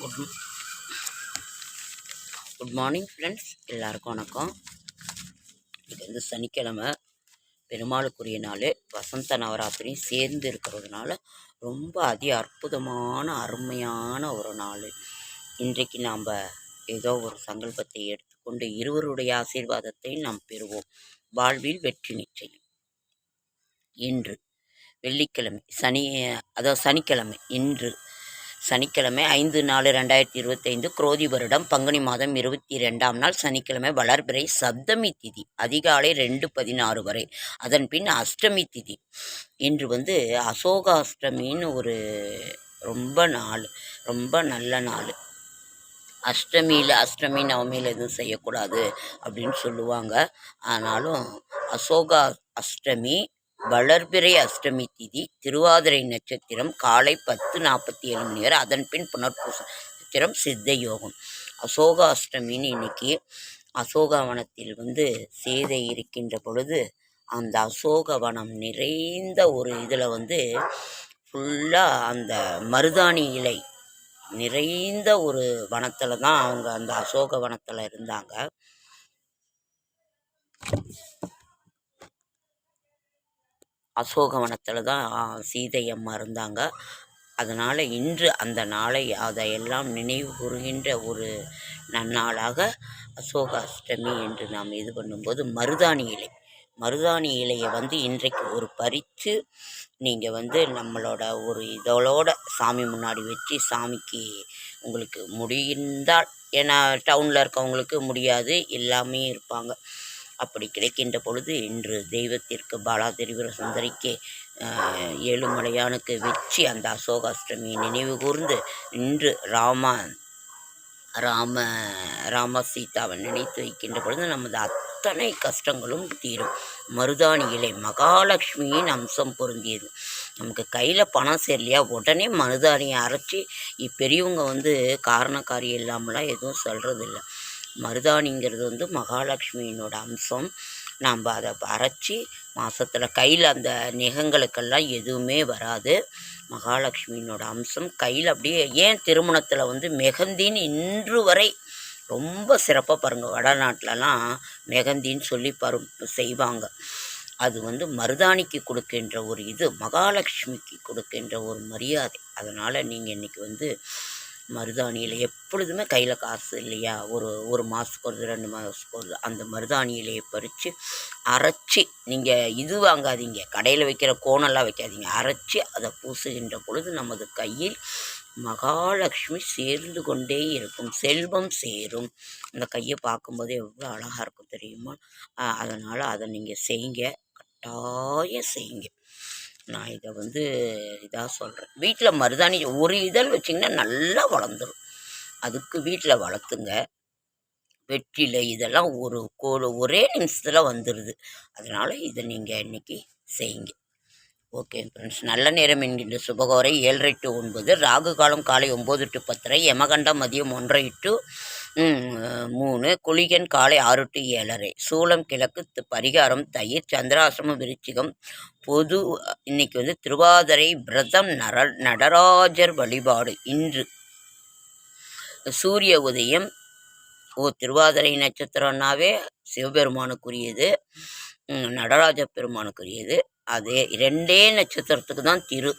Good good morning friends எல்லாருக்கும் வணக்கம். இது வந்து சனிக்கிழமை. பெருமாளுக்குரிய நாள். வசந்த நவராத்திரியும் சேர்ந்து இருக்கிறதுனால ரொம்ப அதி அற்புதமான அருமையான ஒரு நாள். இன்றைக்கு நாம் ஏதோ ஒரு சங்கல்பத்தை எடுத்துக்கொண்டு இருவருடைய ஆசீர்வாதத்தை நாம் பெறுவோம். வாழ்வில் வெற்றி நிச்சயம். இன்று வெள்ளிக்கிழமை சனி அதோ சனிக்கிழமை இன்று சனிக்கிழமை ஐந்து நாலு ரெண்டாயிரத்தி இருபத்தைந்து குரோதி வருடம் பங்குனி மாதம் இருபத்தி ரெண்டாம் நாள் சனிக்கிழமை வளர்பிறை சப்தமி திதி அதிகாலை ரெண்டு பதினாறு வரை. அதன் பின் அஷ்டமி திதி. இன்று வந்து அசோகாஷ்டமின்னு ஒரு ரொம்ப நாள் ரொம்ப நல்ல நாள். அஷ்டமியில் அஷ்டமி நவமியில் எதுவும் செய்யக்கூடாது அப்படின்னு சொல்லுவாங்க. ஆனாலும் அசோகா அஷ்டமி வளர்பிறை அஷ்டமி திதி திருவாதிரை நட்சத்திரம் காலை பத்து நாற்பத்தி ஏழு மணி வரை அதன் பின் புனர்பூச நட்சத்திரம் சித்த யோகம். அசோக அஷ்டமின்னு இன்னைக்கு அசோகவனத்தில் வந்து சேதை இருக்கின்ற பொழுது அந்த அசோகவனம் நிறைந்த ஒரு இதில் வந்து ஃபுல்லாக அந்த மருதாணி இலை நிறைந்த ஒரு வனத்தில் தான் அவங்க அந்த அசோக வனத்தில் இருந்தாங்க. அசோகவனத்தில் தான் சீதை அம்மா இருந்தாங்க. அதனால் இன்று அந்த நாளை அதையெல்லாம் நினைவு கூறுகின்ற ஒரு நன்னாளாக அசோக அஷ்டமி என்று நாம் இது பண்ணும்போது மருதாணி இலை. மருதாணி இலையை வந்து இன்றைக்கு ஒரு பறித்து நீங்கள் வந்து நம்மளோட ஒரு இதோட சாமி முன்னாடி வச்சு சாமிக்கு உங்களுக்கு முடிந்தால் ஏன்னா டவுனில் இருக்கவங்களுக்கு முடியாது எல்லாமே இருப்பாங்க. அப்படி கிடைக்கின்ற பொழுது இன்று தெய்வத்திற்கு பாலா திரிபுர சுந்தரிக்கு ஏழுமலையானுக்கு வெற்றி அந்த அசோகாஷ்டமியை நினைவு கூர்ந்து இன்று ராமா ராம ராம சீதாவை நினைத்து வைக்கின்ற பொழுது நமது அத்தனை கஷ்டங்களும் தீரும். மருதாணி இலை மகாலட்சுமியின் அம்சம் பொருந்தியது. நமக்கு கையில் பணம் சரியில்லையா உடனே மருதாணியை அரைச்சி பெரியவங்க வந்து காரணக்காரியம் இல்லாமலாம் எதுவும் சொல்கிறதில்ல மருதாணிங்கிறது வந்து மகாலட்சுமியினோட அம்சம். நாம் அதை அரைச்சி மாதத்தில் கையில் அந்த நெகங்களுக்கெல்லாம் எதுவுமே வராது. மகாலட்சுமியினோட அம்சம். கையில் அப்படியே ஏன் திருமணத்தில் வந்து மெகந்தின்னு இன்று வரை ரொம்ப சிறப்பாக பாருங்கள் வடநாட்டிலலாம் மெகந்தின்னு சொல்லி பரு செய்வாங்க. அது வந்து மருதாணிக்கு கொடுக்கின்ற ஒரு இது மகாலட்சுமிக்கு கொடுக்கின்ற ஒரு மரியாதை. அதனால் நீங்கள் இன்றைக்கி வந்து மருதாணியில் எப்பொழுதுமே கையில் காசு இல்லையா? ஒரு ஒரு மாதத்துக்கு ஒரு ரெண்டு மாதத்துக்கு ஒரு அந்த மருதாணியிலையை பறித்து அரைச்சி நீங்கள் இது வாங்காதீங்க. கடையில் வைக்கிற கோணெல்லாம் வைக்காதீங்க. அரைச்சி அதை பூசுகின்ற பொழுது நமது கையில் மகாலட்சுமி சேர்ந்து கொண்டே இருக்கும். செல்வம் சேரும். அந்த கையை பார்க்கும்போது எவ்வளோ அழகாக இருக்கும் தெரியுமா? அதனால் அதை நீங்கள் செய்யுங்க கட்டாயம் செய்யுங்க நான் இதை வந்து இதாக சொல்கிறேன் வீட்டில் மருதாணி ஒரு இதழ் வச்சிங்கன்னா நல்லா வளர்ந்துடும் அதுக்கு வீட்டில் வளர்த்துங்க வெற்றிலை இதெல்லாம் ஒரு கோடு ஒரே நிமிஷத்தில் வந்துடுது அதனால் இதை நீங்கள் இன்றைக்கி செய்யுங்க. ஓகே ஃப்ரெண்ட்ஸ் நல்ல நேரம் என்கின்ற சுபகோரை ஏழரை டு ஒன்பது ராகு காலம் காலை ஒம்பது டு பத்தரை யமகண்டம் மதியம் ஒன்றரை டு மூணு குளிகன் காலை ஆறு டு ஏழரை. சூலம் கிழக்கு பரிகாரம் தயிர் சந்திராசிரமம் விருச்சிகம் பொது இன்னைக்கு வந்து திருவாதிரை விரதம் நர நடராஜர் வழிபாடு. இன்று சூரிய உதயம். ஓ திருவாதிரை நட்சத்திரம்னாவே சிவபெருமானுக்குரியது. நடராஜ பெருமானுக்குரியது. அதே ரெண்டே நட்சத்திரத்துக்கு தான் திரு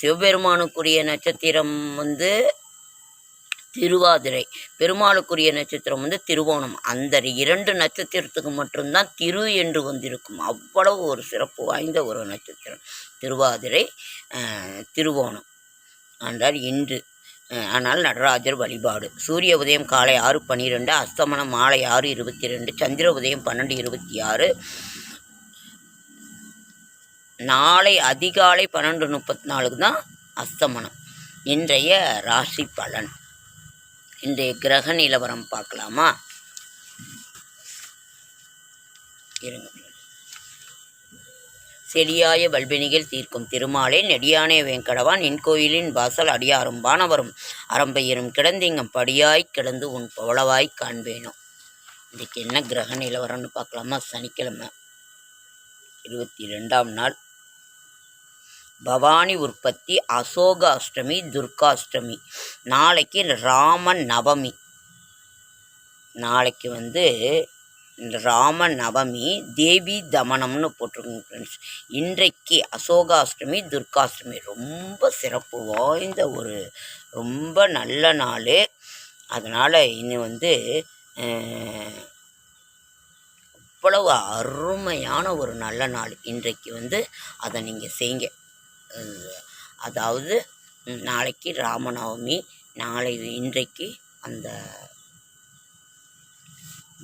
சிவபெருமானுக்குரிய நட்சத்திரம் வந்து திருவாதிரை. பெருமாளுக்குரிய நட்சத்திரம் வந்து திருவோணம். அந்த இரண்டு நட்சத்திரத்துக்கு மட்டும்தான் திரு என்று வந்திருக்கும். அவ்வளவு ஒரு சிறப்பு வாய்ந்த ஒரு நட்சத்திரம். திருவாதிரை திருவோணம். என்றால் இன்று ஆனால் நடராஜர் வழிபாடு. சூரிய உதயம் காலை ஆறு பன்னிரெண்டு அஸ்தமனம் மாலை ஆறு இருபத்தி ரெண்டு சந்திர உதயம் பன்னெண்டு இருபத்தி ஆறு நாளை அதிகாலை பன்னெண்டு முப்பத்தி நாலுக்கு தான் அஸ்தமனம். இன்றைய ராசி பலன். இன்றைய கிரக நிலவரம் பார்க்கலாமா? இருங்க. செடியாய வல்பினிகள் தீர்க்கும் திருமாலே நெடியானே வெங்கடவான். இன்கோயிலின் வாசல் அடியாரும் வானவரும். அரம்பையரும் கிடந்திங்கம் படியாய் கிடந்து உன் பவளவாய் காண்பேனோ. இன்றைக்கு என்ன கிரக நிலவரம்னு பார்க்கலாமா? சனிக்கிழமை. இருபத்தி ரெண்டாம் நாள். பவானி உற்பத்தி அசோக அஷ்டமி துர்காஷ்டமி. நாளைக்கு ராமன் நவமி நாளைக்கு வந்து இந்த ராம நவமி தேவி தமனம்னு போட்டிருக்கோங்க ஃப்ரெண்ட்ஸ் இன்றைக்கு அசோகாஷ்டமி துர்காஷ்டமி ரொம்ப சிறப்பு வாய்ந்த ஒரு ரொம்ப நல்ல நாள். அதனால் இனி வந்து அவ்வளவு அருமையான ஒரு நல்ல நாள் இன்றைக்கு வந்து அதை நீங்கள் செய்யுங்க. அதாவது நாளைக்கு ராமநவமி நாளை இன்றைக்கு அந்த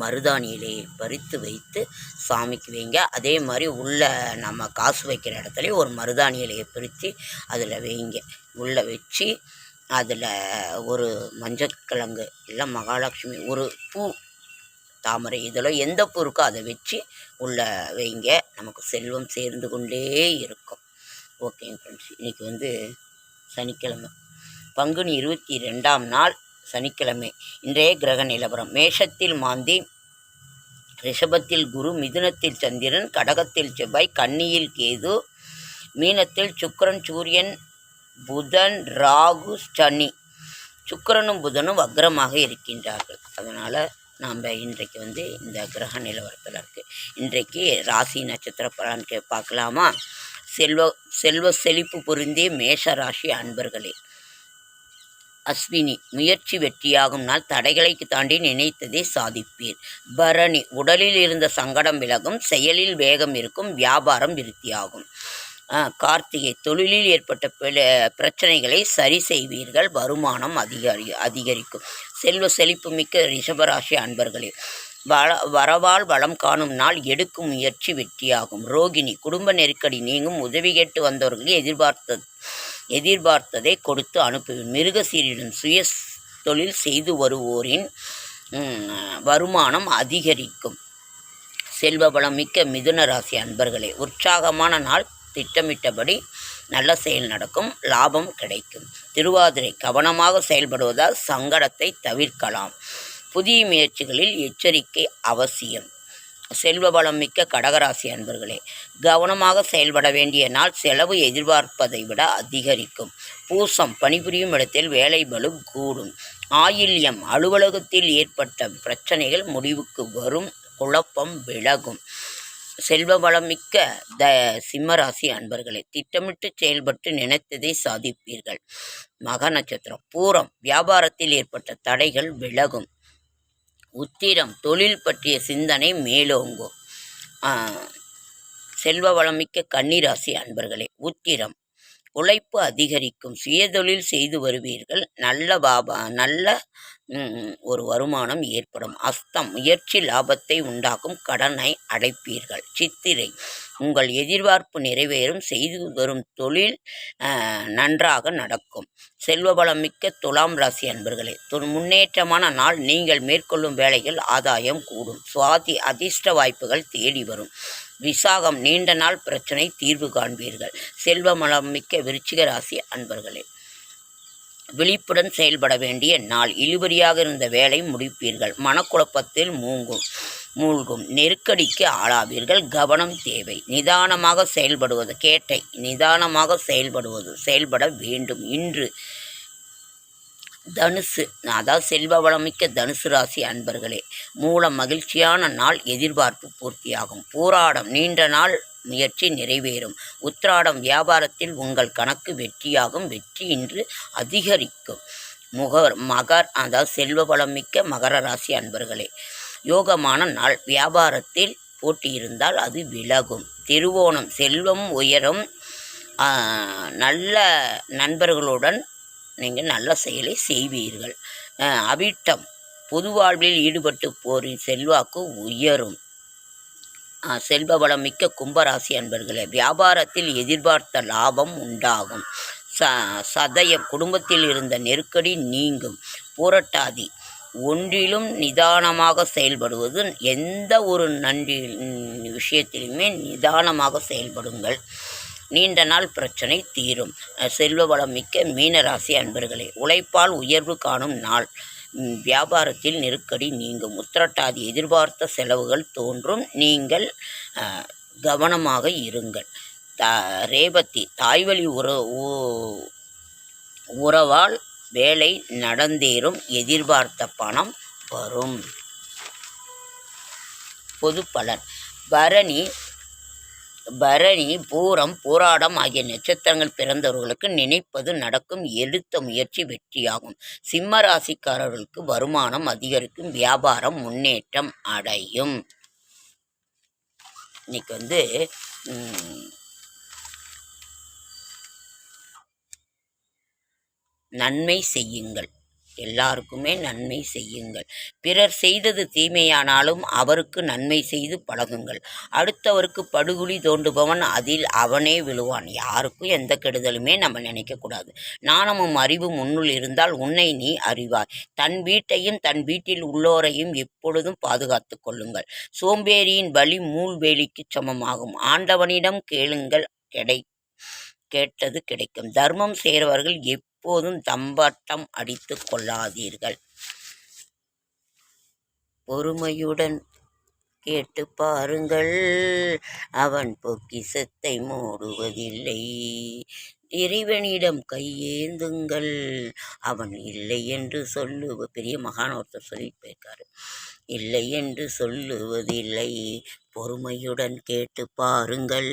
மருதாணி இலையை பறித்து வைத்து சாமிக்கு வைங்க. அதே மாதிரி உள்ள நம்ம காசு வைக்கிற இடத்துலையும் ஒரு மருதாணி இலையை பிரித்து அதில் வைங்க. உள்ளே வச்சு அதில் ஒரு மஞ்சக்கிழங்கு இல்லை மகாலட்சுமி ஒரு பூ தாமரை இதெல்லாம் எந்த பூ இருக்கோ அதை வச்சு உள்ளே வைங்க. நமக்கு செல்வம் சேர்ந்து கொண்டே இருக்கும். ஓகேங்க ஃப்ரெண்ட்ஸ் இன்றைக்கி வந்து சனிக்கிழமை. பங்குனி இருபத்தி ரெண்டாம் நாள் சனிக்கிழமை. இன்றைய கிரக நிலவரம். மேஷத்தில் மாந்தி ரிஷபத்தில் குரு மிதுனத்தில் சந்திரன் கடகத்தில் செவ்வாய் கன்னியில் கேது மீனத்தில் சுக்கிரன் சூரியன் புதன் ராகு சனி. சுக்கிரனும் புதனும் வக்ரமாக இருக்கின்றார்கள். அதனால் நாம் இன்றைக்கு வந்து இந்த கிரக நிலவரத்தில் இருக்குது இன்றைக்கு ராசி நட்சத்திர பலன் கே பார்க்கலாமா? செல்வ செல்வ செழிப்பு பொருந்திய மேஷ ராசி அன்பர்களே. அஸ்வினி முயற்சி வெற்றியாகும் நாள் தடைகளை தாண்டி நினைத்ததை சாதிப்பீர். பரணி உடலில் இருந்த சங்கடம் விலகும் செயலில் வேகம் இருக்கும் வியாபாரம் விருத்தியாகும். கார்த்திகை தொழிலில் ஏற்பட்ட பிரச்சனைகளை சரி செய்வீர்கள் வருமானம் அதிகரி அதிகரிக்கும். செல்வ செழிப்பு மிக்க ரிஷபராசி அன்பர்களே. வள வரவால் வளம் காணும் நாள் எடுக்கும் முயற்சி வெற்றியாகும். ரோகிணி குடும்ப நெருக்கடி நீங்கும் உதவி கேட்டு வந்தவர்கள் எதிர்பார்த்த எதிர்பார்த்ததை கொடுத்து அனுப்புவேன். மிருகசீரிடம் சுய தொழில் செய்து வருவோரின் வருமானம் அதிகரிக்கும். செல்வ வளம் மிக்க மிதுன ராசி அன்பர்களே உற்சாகமான நாள். திட்டமிட்டபடி நல்ல செயல் நடக்கும் லாபம் கிடைக்கும். திருவாதிரை கவனமாக செயல்படுவதால் சங்கடத்தை தவிர்க்கலாம். புதிய முயற்சிகளில் எச்சரிக்கை அவசியம். செல்வ வளம் மிக்க கடகராசி அன்பர்களே கவனமாக செயல்பட வேண்டிய நாள் செலவு எதிர்பார்ப்பதை விட அதிகரிக்கும். பூசம் பணிபுரியும் இடத்தில் வேலை பலு கூடும். ஆயில்யம் அலுவலகத்தில் ஏற்பட்ட பிரச்சனைகள் முடிவுக்கு வரும் குழப்பம் விலகும். செல்வ வளம் மிக்க த சிம்மராசி அன்பர்களே திட்டமிட்டு செயல்பட்டு நினைத்ததை சாதிப்பீர்கள். மக நட்சத்திரம் பூரம் வியாபாரத்தில் ஏற்பட்ட தடைகள் விலகும். உத்திரம் தொழில் பற்றிய சிந்தனை மேலோங்கும். செல்வ வளமிக்க கன்னிராசி அன்பர்களே உத்திரம். உழைப்பு அதிகரிக்கும் சுயதொழில் செய்து வருவீர்கள் நல்ல பாபா நல்ல ஒரு வருமானம் ஏற்படும். அஸ்தம் முயற்சி லாபத்தை உண்டாக்கும் கடனை அடைப்பீர்கள். சித்திரை உங்கள் எதிர்பார்ப்பு நிறைவேறும் செய்து வரும் தொழில் நன்றாக நடக்கும். செல்வபலம் மிக்க துலாம் ராசி அன்பர்களே முன்னேற்றமான நாள் நீங்கள் மேற்கொள்ளும் வேலைகள் ஆதாயம் கூடும். சுவாதி அதிர்ஷ்ட வாய்ப்புகள் தேடி வரும். விசாகம் நீண்ட நாள் பிரச்சனை தீர்வு காண்பீர்கள். செல்வமளம் மிக்க விருச்சிக ராசி அன்பர்களே விழிப்புடன் செயல்பட வேண்டிய நாள். இழுபறியாக இருந்த வேலை முடிப்பீர்கள். மனக்குழப்பத்தில் மூங்கும் மூழ்கும். நெருக்கடிக்கு ஆளாவீர்கள். கவனம் தேவை. நிதானமாக செயல்படுவது கேட்டை. நிதானமாக செயல்படுவது செயல்பட வேண்டும். இன்று தனுசு. அதாவது செல்வ வளமிக்க தனுசு ராசி அன்பர்களே மூலம் மகிழ்ச்சியான நாள் எதிர்பார்ப்பு பூர்த்தியாகும். போராடம் நீண்ட நாள் முயற்சி நிறைவேறும். உத்ராடம் வியாபாரத்தில் உங்கள் கணக்கு வெற்றியாகும். வெற்றி இன்று அதிகரிக்கும். முகர் மகர் அதாவது செல்வ வளமிக்க மிக்க மகர ராசி அன்பர்களே யோகமான நாள். வியாபாரத்தில் போட்டி இருந்தால் அது விலகும். திருவோணம் செல்வம் உயரும். நல்ல நண்பர்களுடன் நீங்கள் நல்ல செயலை செய்வீர்கள். அவிட்டம். பொது வாழ்வில் ஈடுபட்டு போரின் செல்வாக்கு உயரும். செல்வ வளம் மிக்க கும்பராசி அன்பர்களே வியாபாரத்தில் எதிர்பார்த்த லாபம் உண்டாகும். ச சதயம் குடும்பத்தில் இருந்த நெருக்கடி நீங்கும். புரட்டாதி ஒன்றிலும் நிதானமாக செயல்படுவது எந்த ஒரு நன்றி விஷயத்திலுமே நிதானமாக செயல்படுங்கள். நீண்ட நாள் பிரச்சனை தீரும். செல்வ வளம் மிக்க மீனராசி அன்பர்களே உழைப்பால் உயர்வு காணும் நாள். வியாபாரத்தில் நெருக்கடி நீங்கும். உத்திரட்டாதி எதிர்பார்த்த செலவுகள் தோன்றும். நீங்கள் கவனமாக இருங்கள். த ரேவதி தாய்வழி உற உறவால் வேலை நடந்தேறும். எதிர்பார்த்த பணம் வரும். பொது பலன் பரணி பரணி பூரம் பூராடம் ஆகிய நட்சத்திரங்கள் பிறந்தவர்களுக்கு நினைப்பது நடக்கும் எடுத்த முயற்சி வெற்றியாகும். சிம்ம ராசிக்காரர்களுக்கு வருமானம் அதிகரிக்கும் வியாபாரம் முன்னேற்றம் அடையும். இன்னைக்கு வந்து நன்மை செய்யுங்கள். எல்லாருக்குமே நன்மை செய்யுங்கள். பிறர் செய்தது தீமையானாலும் அவருக்கு நன்மை செய்து பழகுங்கள். அடுத்தவருக்கு படுகுழி தோண்டுபவன் அதில் அவனே விழுவான். யாருக்கும் எந்த கெடுதலுமே நம்ம நினைக்கக்கூடாது நாணமும் அறிவும் உன்னுள் இருந்தால் உன்னை நீ அறிவாய். தன் வீட்டையும் தன் வீட்டில் உள்ளோரையும் எப்பொழுதும் பாதுகாத்து கொள்ளுங்கள். சோம்பேறியின் வழி மூழ்வேலிக்கு சமமாகும். ஆண்டவனிடம் கேளுங்கள். கிடை கேட்டது கிடைக்கும். தர்மம் செய்கிறவர்கள் எப் எப்போதும் தம்பாட்டம் அடித்து கொள்ளாதீர்கள். பொறுமையுடன் கேட்டு பாருங்கள். அவன் பொக்கிசத்தை மூடுவதில்லை. இறைவனிடம் கையேந்துங்கள். அவன் இல்லை என்று சொல்லுவ பெரிய மகான் ஒருத்தர் சொல்லிட்டு போயிருக்காரு. இல்லை என்று சொல்லுவதில்லை. பொறுமையுடன் கேட்டு பாருங்கள்.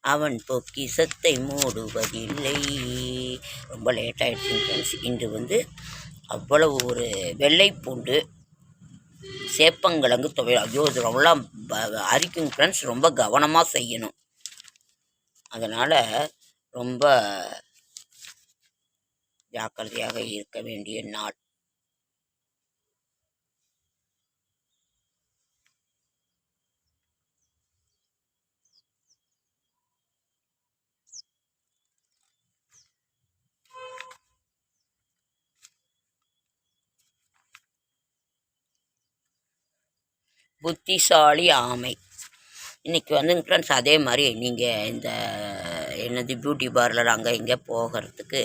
அவன் பொக்கிசத்தை மூடுவதில்லை. ரொம்ப லேட் ஆகிடுச்சு ஃப்ரெண்ட்ஸ் இன்று வந்து அவ்வளவு ஒரு வெள்ளை பூண்டு சேப்பங்கிழங்கு துவையல் ஐயோ இது ரொம்ப ப- அரிக்கும் ஃப்ரெண்ட்ஸ் ரொம்ப கவனமாக செய்யணும். அதனால் ரொம்ப ஜாக்கிரதையாக இருக்க வேண்டிய நாள். புத்திசாலி ஆமை. இன்றைக்கி வந்துங்க ஃப்ரெண்ட்ஸ் அதே மாதிரி நீங்கள் இந்த என்னது பியூட்டி பார்லர் அங்கே இங்கே போகிறதுக்கு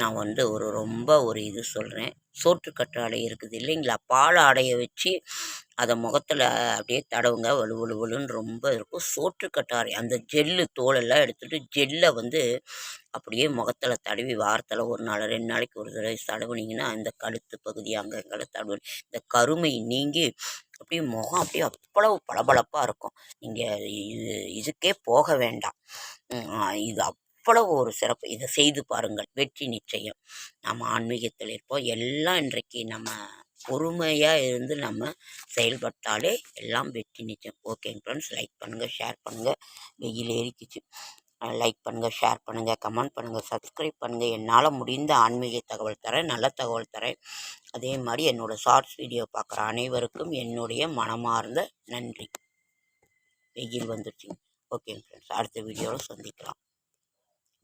நான் வந்து ஒரு ரொம்ப ஒரு இது சொல்கிறேன் சோற்றுக்கற்றாழை இருக்குது இல்லைங்களா? பால் ஆடையை வச்சு அதை முகத்தில் அப்படியே தடவுங்க. வலு வலு வலுன்னு ரொம்ப இருக்கும். சோற்றுக்கற்றாழை அந்த ஜெல்லு தோலெல்லாம் எடுத்துகிட்டு ஜெல்லை வந்து அப்படியே முகத்தில் தடவி வாரத்தில் ஒரு நாள் ரெண்டு நாளைக்கு ஒரு தடவை தடவுனீங்கன்னா இந்த கழுத்து பகுதி அங்கே தடவு இந்த கருமை நீங்கி அப்படியே முகம் அப்படியே அவ்வளவு பளபளப்பாக இருக்கும். நீங்கள் இது இதுக்கே போக வேண்டாம். இது அவ்வளவு ஒரு சிறப்பு. இதை செய்து பாருங்கள். வெற்றி நிச்சயம். நம்ம ஆன்மீகத்தில் இருப்போம் எல்லாம் இன்றைக்கு நம்ம பொறுமையாக இருந்து நம்ம செயல்பட்டாலே எல்லாம் வெற்றி நிச்சயம். ஓகேங்க ஃப்ரெண்ட்ஸ் லைக் பண்ணுங்கள் ஷேர் பண்ணுங்கள் வெயில் ஏறிக்குச்சு. லைக் பண்ணுங்கள் ஷேர் பண்ணுங்கள் கமெண்ட் பண்ணுங்கள் சப்ஸ்கிரைப் பண்ணுங்கள் என்னால் முடிந்த ஆன்மீக தகவல் தரேன் நல்ல தகவல் தரேன். அதே மாதிரி என்னோடய ஷார்ட்ஸ் வீடியோ பார்க்குற அனைவருக்கும் என்னுடைய மனமார்ந்த நன்றி. வெயில் வந்துடுச்சு ஓகேங்க ஃப்ரெண்ட்ஸ் அடுத்த வீடியோவில் சந்திக்கலாம்.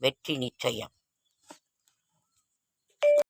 வெற்றி நிச்சயம்.